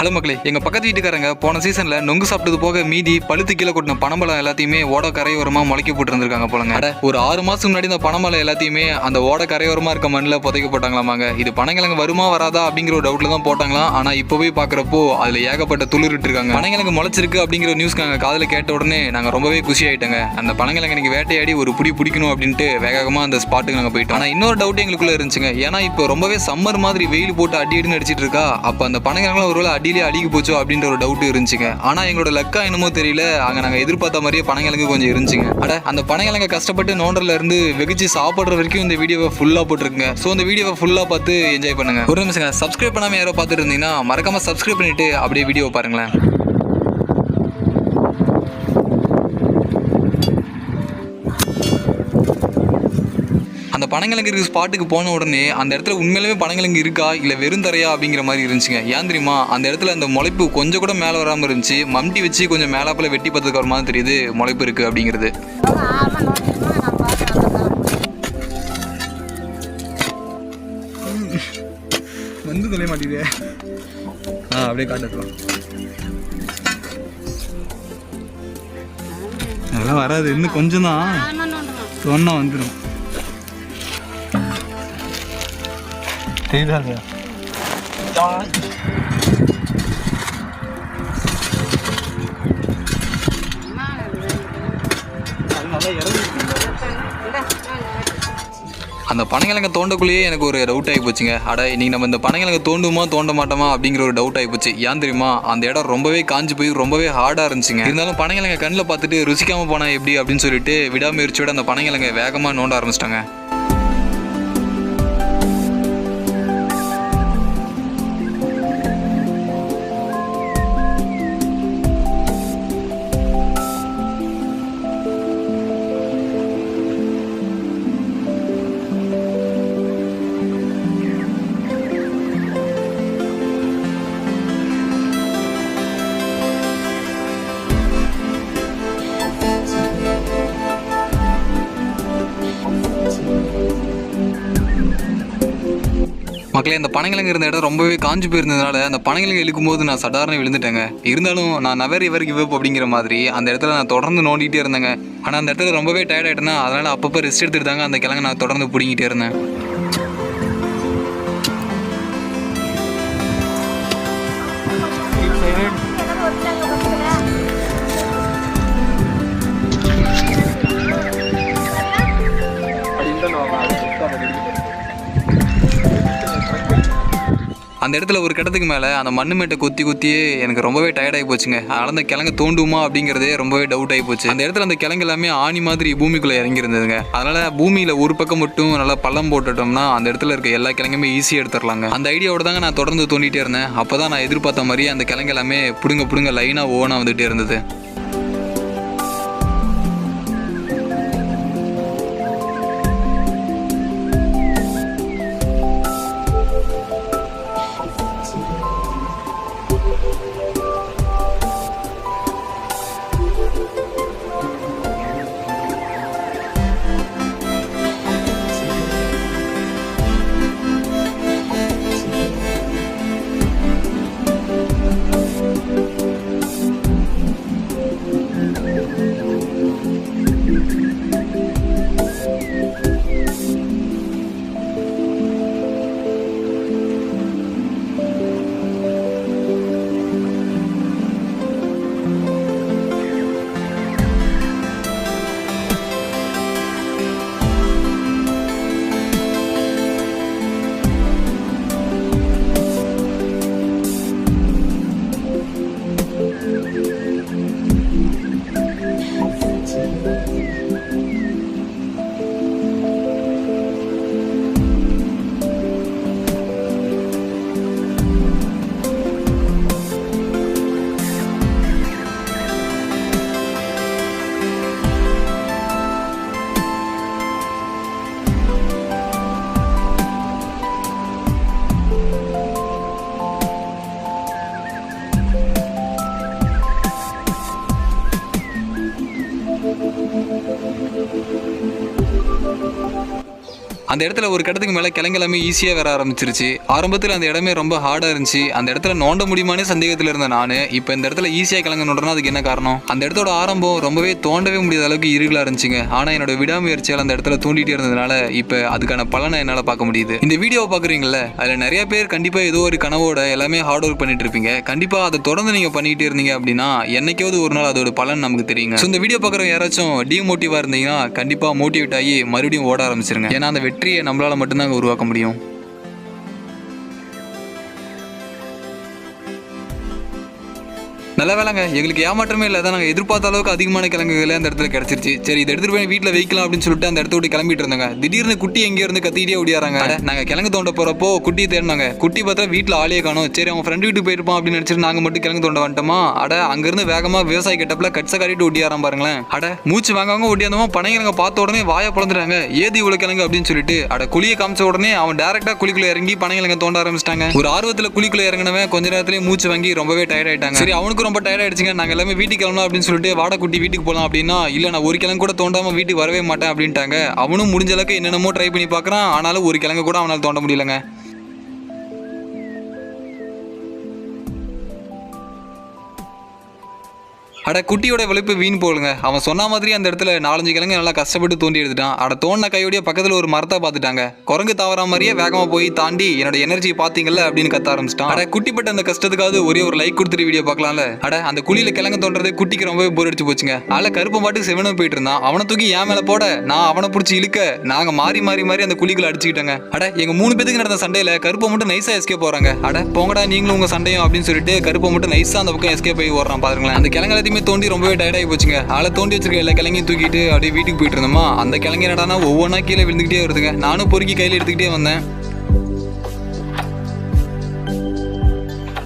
Hello மக்களே எங்க பக்கத்து வீட்டுக்காரங்க போன சீசன்ல நொங்கு சாப்பிட்டது போக மீதி பழுத்து கீழே கொட்டின பனம்பழம் எல்லாத்தையுமே ஓட கரையோரமா முளைக்க போட்டுருந்துருக்காங்க போலங்க. அட, ஒரு ஆறு மாசம் முன்னாடி இந்த பனம்பழம் எல்லாத்தையுமே அந்த ஓட கரையோரமா இருக்க மண்ணில் புதைக்க போட்டாங்களாமாங்க இது பனங்கிழங்கு வருமா வராதா அப்படிங்கிற ஒரு டவுட்ல தான் போட்டாங்களாம். ஆனா இப்போ போய் பாக்குறப்போ அதுல ஏகப்பட்ட துளிரிட்டு இருக்காங்க பனங்கிழங்கு முளைச்சிருக்கு அப்படிங்கிற நியூஸ் நாங்க காதில் கேட்ட உடனே நாங்க ரொம்பவே குஷி ஆயிட்டோங்க. அந்த பனங்கிழங்கு எனக்கு வேட்டையாடி ஒரு புடி பிடிக்கணும் அப்படின்ட்டு வேகமா அந்த ஸ்பாட்டுக்கு நாங்க போயிட்டோம். ஆனா இன்னொரு டவுட் எங்களுக்குள்ள இருந்துச்சுங்க. ஏன்னா இப்போ ரொம்பவே சம்மர் மாதிரி வெயில் போட்டு அடி அடின்னு அடிச்சிட்டு இருக்கா. அப்ப அந்த பனங்கிழங்குலாம் ஒருவேளை அடி வண்டியிலே அடிக்கு போச்சோ அப்படின்ற ஒரு டவுட் இருந்துச்சுங்க. ஆனா எங்களோட லக்கா என்னமோ தெரியல. அங்க நாங்க எதிர்பார்த்த மாதிரியே பனங்கிழங்கு கொஞ்சம் இருந்துச்சுங்க. அட அந்த பனங்கிழங்க கஷ்டப்பட்டு நோண்டர்ல இருந்து வெகுச்சு சாப்பிடுற வரைக்கும் இந்த வீடியோவை ஃபுல்லா போட்டிருக்குங்க. ஸோ இந்த வீடியோவை ஃபுல்லா பார்த்து என்ஜாய் பண்ணுங்க. ஒரு நிமிஷம் சப்ஸ்கிரைப் பண்ணாம யாரோ பார்த்துட்டு இருந்தீங்கன்னா மறக்காம சப்ஸ்கிரைப் பண்ணிட்டு அப்படியே வீடியோ பாருங்களேன். பனங்கிழங்கு இருக்க ஸ்பாட்டுக்கு போன உடனே அந்த இடத்துல உண்மையிலுமே பனங்கிழங்கு இருக்கா? இல்லை வெறும் தரையா? அப்படிங்கிற மாதிரி இருந்துச்சுங்க. ஏன் தெரியுமா? அந்த இடத்துல அந்த முளைப்பு கொஞ்சம் கூட மேலே வராமல் இருந்துச்சு. மம்டி வச்சு கொஞ்சம் மேலாப்பில் வெட்டி பார்த்ததுக்கு அப்புறமா தான் தெரியுது முளைப்பு இருக்கு அப்படிங்கிறது. வந்து தொலைய மாட்டேங்குது. ஆ அப்படியே காட்டுக்கலாம் அதெல்லாம் வராது. இன்னும் கொஞ்சம் தான் சொன்னா வந்துடும். தெரியுதா இல்லையா அம்மா அது நல்லா இறங்கி இந்தா அந்த பனங்கிழங்க தோண்டக்குள்ளேயே எனக்கு ஒரு டவுட் ஆகி போச்சுங்க. அட இன்னைக்கு நம்ம இந்த பனங்கிழங்க தோண்டுமா தோண்ட மாட்டோமா அப்படிங்கிற ஒரு டவுட் ஆகி போச்சு. ஏன் தெரியுமா? அந்த இடம் ரொம்பவே காஞ்சு போய் ரொம்பவே ஹார்டாக இருந்துச்சுங்க. இருந்தாலும் பனங்கிழங்க கண்ணில் பார்த்துட்டு ருசிக்காம போனா எப்படி அப்படின்னு சொல்லிட்டு விடாமுயற்சியோட அந்த பனங்கிழங்க வேகமாக நோண்ட ஆரம்பிச்சிட்டாங்க. மக்களே அந்த பனைங்கிழங்கு இருந்த இடம் ரொம்பவே காஞ்சு போயிருந்ததுனால அந்த பனைங்கிழங்கு இழுக்கும் போது நான் சடாரண விழுந்துட்டேங்க. இருந்தாலும் நான் நவர் இவர் கிவ் அப் அப்படிங்கிற மாதிரி அந்த இடத்துல நான் தொடர்ந்து நோண்டிகிட்டே இருந்தேங்க. ஆனால் அந்த இடத்துல ரொம்பவே டயர்ட் ஆகிட்டேன்னா அதனால் அப்பப்போ ரெஸ்ட் எடுத்துட்டு தாங்க அந்த கிழங்கு நான் தொடர்ந்து பிடிங்கிட்டே இருந்தேன். அந்த இடத்துல ஒரு கட்டத்துக்கு மேலே அந்த மண்ணு மேட்டை குத்தி குத்தியே எனக்கு ரொம்பவே டயர்டாகி போச்சுங்க. அதனால் அந்த கிழங்கு தோண்டுமா அப்படிங்கிறதே ரொம்பவே டவுட் ஆகி போச்சு. அந்த இடத்துல அந்த கிழங்கு எல்லாமே ஆணி மாதிரி பூமிக்குள்ளே இறங்கியிருந்ததுங்க. அதனால் பூமியில் ஒரு பக்கம் மட்டும் நல்லா பள்ளம் போட்டுட்டோம்னா அந்த இடத்துல இருக்க எல்லா கிழங்குமே ஈஸியாக எடுத்துடலாங்க அந்த ஐடியாவோட தாங்க நான் தொடர்ந்து தோண்டிகிட்டே இருந்தேன். அப்போ தான் நான் எதிர்பார்த்த மாதிரி அந்த கிழங்கு எல்லாமே பிடுங்க பிடுங்க லைனாக ஓனாக வந்துகிட்டே இருந்தது. அந்த இடத்துல ஒரு கடத்துக்கு மேலே கிளங்கெல்லாமே ஈஸியாக வர ஆரம்பிச்சிருச்சு. ஆரம்பத்தில் அந்த இடமே ரொம்ப ஹார்டாக இருந்துச்சு. அந்த இடத்துல நோண்ட முடியுமானே சந்தேகத்தில் இருந்த நான். இப்போ இந்த இடத்துல ஈஸியாக கிழங்கு நோண்டுறேன்னா அதுக்கு என்ன காரணம்? அந்த இடத்தோட ஆரம்பம் ரொம்பவே தோண்டவே முடியாத அளவுக்கு இருகலாக இருந்துச்சுங்க. ஆனால் என்னோட விடாமுயற்சியால் அந்த இடத்துல தூண்டிட்டே இருந்ததுனால இப்போ அதுக்கான பலனை என்னால் பார்க்க முடியுது. இந்த வீடியோவை பார்க்குறீங்களா அதில் நிறைய பேர் கண்டிப்பாக ஏதோ ஒரு கனவோட எல்லாமே ஹார்ட் ஒர்க் பண்ணிட்டு இருப்பீங்க. கண்டிப்பாக அதை தொடர்ந்து நீங்கள் பண்ணிக்கிட்டே இருந்தீங்க அப்படின்னா என்னைக்காவது ஒரு நாள் அதோட பலன் நமக்கு தெரியுங்க. ஸோ இந்த வீடியோ பார்க்குற யாராச்சும் டிமோட்டிவாக இருந்தீங்கன்னா கண்டிப்பாக மோட்டிவேட் ஆகி மறுபடியும் ஓட ஆரம்பிச்சிருங்க. ஏன்னா அந்த வெற்றியை நம்மளால் மட்டும்தான் உருவாக்க முடியும். நல்ல வேலைங்க. எங்களுக்கு ஏமாற்றமே இல்லை. தான் நாங்கள் எதிர்பார்த்த அளவுக்கு அதிகமான கிழங்குகளே அந்த இடத்துல கிடச்சிருச்சு. சரி இதை எடுத்துகிட்டு போய் வீட்டில் வைக்கலாம் அப்படின்னு சொல்லிட்டு அந்த இடத்த விட்டு கிளம்பிட்டு இருந்தாங்க. திடீர்னு குட்டி எங்கே இருந்து கத்திக்கிட்டே ஓடியாராங்க. நாங்கள் கிழங்கு தோண்ட போகிறப்போ குட்டி தேடினாங்க. குட்டி பார்த்தா வீட்டில் ஆளே காணும். சரி அவன் ஃப்ரெண்டு வீட்டுக்கு போயிருப்பான் அப்படின்னு நினச்சிட்டு நாங்கள் மட்டும் கிழங்கு தோண்ட வந்துட்டோமா? அட அங்கேருந்து வேகமாக விவசாய கெட்டப்பில் கட்ச காட்டிட்டு ஓடியாராம் பாருங்களேன். அட மூச்சு வாங்காம ஓடியாந்தவோ பனைங்கிழங்க பார்த்த உடனே வாயை பிளந்துட்டாங்க. ஏது இவ்வளோ கிழங்கு? அப்படின்னு சொல்லிட்டு அட குழியை காமிச்ச உடனே அவன் டேரெக்டாக குழிக்குள்ள இறங்கி பனைங்கிழங்க தோண்ட ஆரம்பிச்சிட்டாங்க. ஒரு ஆர்வத்தில் குழிக்குள்ள இறங்கினவன் கொஞ்ச நேரத்திலேயே மூச்சு வாங்கி ரொம்பவே டயர்ட் ஆயிட்டாங்க. சரி அவனுக்கு ரொம்ப டயர்ட் ஆயிடுச்சுங்க. நாங்கள் எல்லாமே வீட்டுக்கு கிளம்பலாம் அப்படின்னு சொல்லிட்டு வாடக்குட்டி வீட்டுக்கு போகலாம் அப்படின்னா இல்லை நான் ஒரு கிழங்கு கூட தோண்டாமல் வீட்டுக்கு வரவே மாட்டேன் அப்படின்ட்டாங்க. அவனும் முடிஞ்ச அளவுக்கு என்னென்னமோ ட்ரை பண்ணி பார்க்குறான். ஆனாலும் ஒரு கிழங்கு கூட அவனால் தோண்ட முடியலங்க. அட குட்டியோட விளைப்பு வீண் போலுங்க அவன் சொன்ன மாதிரி அந்த இடத்துல நாலஞ்சு கிழங்கு நல்லா கஷ்டப்பட்டு தோண்டி எடுத்துட்டான். அட தோண்டின கையோடைய பக்கத்தில் ஒரு மரத்தை பார்த்துட்டாங்க குரங்கு தாவர மாதிரியே வேகமாக போய் தாண்டி என்னோட எனர்ஜி பார்த்தீங்கல்ல அப்படின்னு கத்த ஆரம்பிச்சிட்டான். அட குட்டிப்பட்ட அந்த கஷ்டத்துக்காவது ஒரே ஒரு லைக் கொடுத்துட்டு வீடியோ பார்க்கலாம்ல. அட அந்த குழியில கிழங்கு தோன்றது குட்டிக்கு ரொம்பவே போர் அடிச்சு போச்சுங்க. அதில் கருப்பு பாட்டுக்கு செவனும் போயிட்டு இருந்தான். அவனை தூக்கி ஏன் மேலே போட நான் அவனை பிடிச்சி இழுக்க நாங்கள் மாறி மாறி மாறி அந்த குழிக்குள்ள அடிச்சுக்கிட்டோங்க. அட எங்க மூணு பேத்துக்கு நடந்த சண்டையில கருப்பை மட்டும் நைஸா எஸ்கே போறாங்க. அட போங்கடா நீங்களும் உங்க சண்டையும் அப்படின்னு சொல்லிட்டு கருப்பை மட்டும் நைஸா அந்த பக்கம் எஸ்கே போய் ஓடுறான் பாருங்களேன். அந்த கிழங்கு எல்லாத்தையுமே தோண்டி ரொம்பவே டயர்டாகி போச்சுங்க. ஆளை தோண்டி வச்சிருக்க எல்லா கிழங்கையும் தூக்கிட்டு அப்படியே வீட்டுக்கு போயிட்டு இருந்தோமா? அந்த கிழங்கு என்னடானா ஒவ்வொன்றா கீழே விழுந்துக்கிட்டே வருதுங்க. நானும் பொறுக்கி கையில் எடுத்துக்கிட்டே வந்தேன்.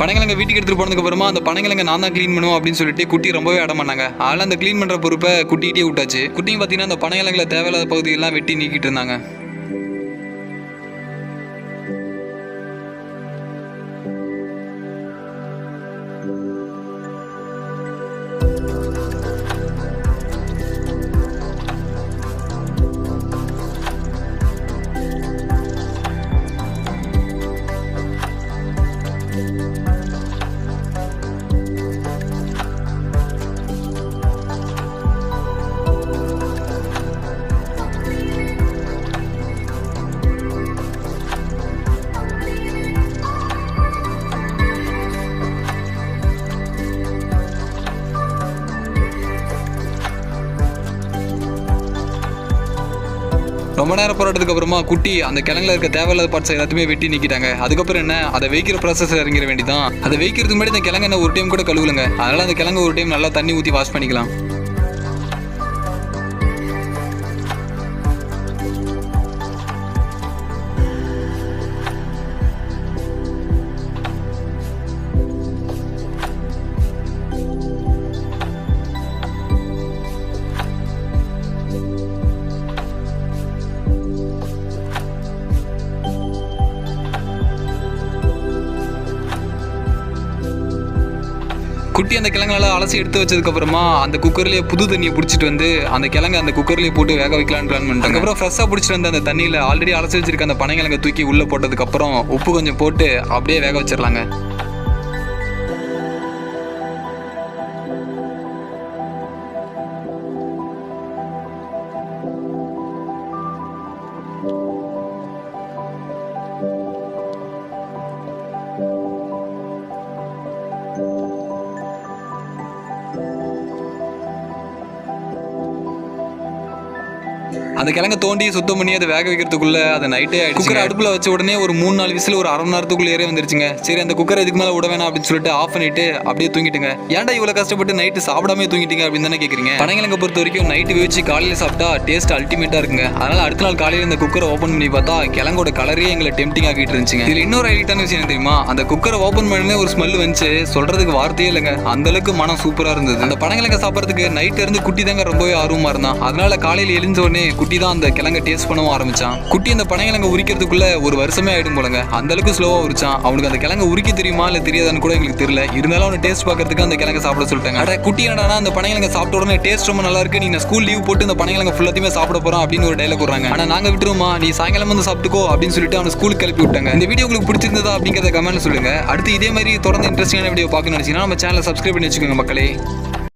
பனங்கிழங்க வீட்டுக்கு எடுத்துட்டு போனதுக்கு அப்புறமா அந்த பனங்கிழங்க நான் தான் க்ளீன் பண்ணுவோம் அப்படின்னு சொல்லிட்டு குட்டி ரொம்பவே அடம் பண்ணாங்க. ஆள் அந்த க்ளீன் பண்ற பொறுப்பை குட்டிகிட்டே விட்டாச்சு. குட்டியும் பார்த்தீங்கன்னா அந்த பனங்கிழங்குல தேவையில்லாத பகுதியெல்லாம் வெட்டி நீக்கிட்டு இருந்தாங்க. ரொம்ப நேரம் போராட்டத்துக்கு அப்புறமா குட்டி அந்த கிழங்குல இருக்க தேவையில்லாத பார்ட்ஸ் எல்லாத்தையுமே வெட்டி நிக்கிட்டாங்க. அதுக்கப்புறம் என்ன? அதை வைக்கிற ப்ராசஸ் இறங்கிட வேண்டிதான் அதை வைக்கிறதுக்கு முன்னாடி இந்த கிழங்கு என்ன ஒரு டைம் கூட கழுவுலங்க. அதனால அந்த கிழங்கு ஒரு டைம் நல்லா தண்ணி ஊற்றி வாஷ் பண்ணிக்கலாம். குட்டி அந்த கிழங்குனால அலசி எடுத்து வச்சதுக்கு அப்புறமா அந்த குக்கர்லயே புது தண்ணியை பிடிச்சிட்டு வந்து அந்த கிழங்கு அந்த குக்கர்லயே போட்டு வேக வைக்கலாம்னு பிளான் பண்ணிட்டாங்க. அப்புறம் ஃப்ரெஷ்ஷாக பிடிச்சிட்டு வந்து அந்த தண்ணியில் ஆல்ரெடி அலசி வச்சிருக்க அந்த பனைக்கிழங்க தூக்கி உள்ள போட்டதுக்கு அப்புறம் உப்பு கொஞ்சம் போட்டு அப்படியே வேக வச்சிடலாங்க அந்த கிழங்க தோண்டி சுத்தம் பண்ணி அதை வேக வைக்கிறதுக்குள்ள அது நைட்டே ஆயிடுச்சு குக்கர் அடுப்புல வச்ச உடனே ஒரு மூணு நாலு விசில் ஒரு அரை மணி நேரத்துக்குள்ள ஏறே வந்துருச்சுங்க. சரி அந்த குக்கர் இதுக்கு மேல விட வேணாம் அப்படின்னு சொல்லிட்டு ஆஃப் பண்ணிட்டு அப்படியே தூங்கிட்டுங்க. ஏன்டா இவ்வளவு கஷ்டப்பட்டு நைட்டு சாப்பிடாம தூங்கிட்டீங்க அப்படின்னு தானே கேக்குறீங்க? பனங்கிழங்க பொறுத்த வரைக்கும் நைட்டு வேச்சு காலையில சாப்பிட்டா டேஸ்ட் அல்டிமேட்டா இருக்குங்க. அதனால அடுத்த நாள் காலையில இந்த குக்கரை ஓப்பன் பண்ணி பார்த்தா கிழங்கோட கலரே எங்களை டெம்டிங் ஆகிட்டு இருந்துச்சுங்க. இதுல இன்னொரு ஹைலைட்டான விஷயம் என்ன தெரியுமா? அந்த குக்கரை ஓப்பன் பண்ணனே ஒரு ஸ்மெல் வந்துச்சு. சொல்றதுக்கு வார்த்தையே இல்லைங்க. அந்த அளவுக்கு மனம் சூப்பரா இருந்தது. அந்த பனங்கிழங்க சாப்பிட்றதுக்கு நைட்ல இருந்து குட்டி தாங்க ரொம்பவே ஆர்வமா இருந்தான். அதனால காலையில எழுந்த உடனே குட்டி குட்டி தான் அந்த கிழங்க டேஸ்ட் பண்ணவும் ஆரம்பிச்சான். குட்டி அந்த பனைக்கிழங்க உரிக்கிறதுக்குள்ள ஒரு வருஷமே ஆயிடும் போலங்க. அந்த அளவுக்கு ஸ்லோவா உரிச்சான். அவனுக்கு அந்த கிழங்க உரிக்க தெரியுமா இல்ல தெரியாதான்னு கூட எங்களுக்கு தெரியல. இருந்தாலும் அவனை டேஸ்ட் பாக்கிறதுக்கு அந்த கிழங்க சாப்பிட சொல்லிட்டாங்க. அட குட்டி என்னடா அந்த பனைக்கிழங்க சாப்பிட்ட உடனே டேஸ்ட் ரொம்ப நல்லா இருக்கு. நீ ஸ்கூல் லீவ் போட்டு இந்த பனைக்கிழங்க ஃபுல்லாத்தையுமே சாப்பிட போறோம் அப்படின்னு ஒரு டைலாக் விடுறாங்க. ஆனா நாங்க விட்டுருமா நீ சாயங்காலம் வந்து சாப்பிட்டுக்கோ அப்படின்னு சொல்லிட்டு அவனை ஸ்கூலுக்கு கிளப்பி விட்டாங்க. இந்த வீடியோ உங்களுக்கு பிடிச்சிருந்ததா அப்படிங்கறத கமெண்ட்ல சொல்லுங்க. அடுத்து இதே மாதிரி தொடர்ந்து இன்ட்ரெஸ்டிங்கான வீடியோ பார்க்கணும்னு நினைச்சீங்கன்னா நம்ம சேனலை சப்ஸ்கிரைப் பண்ணி வச்சுக்கோங்க மக்களே.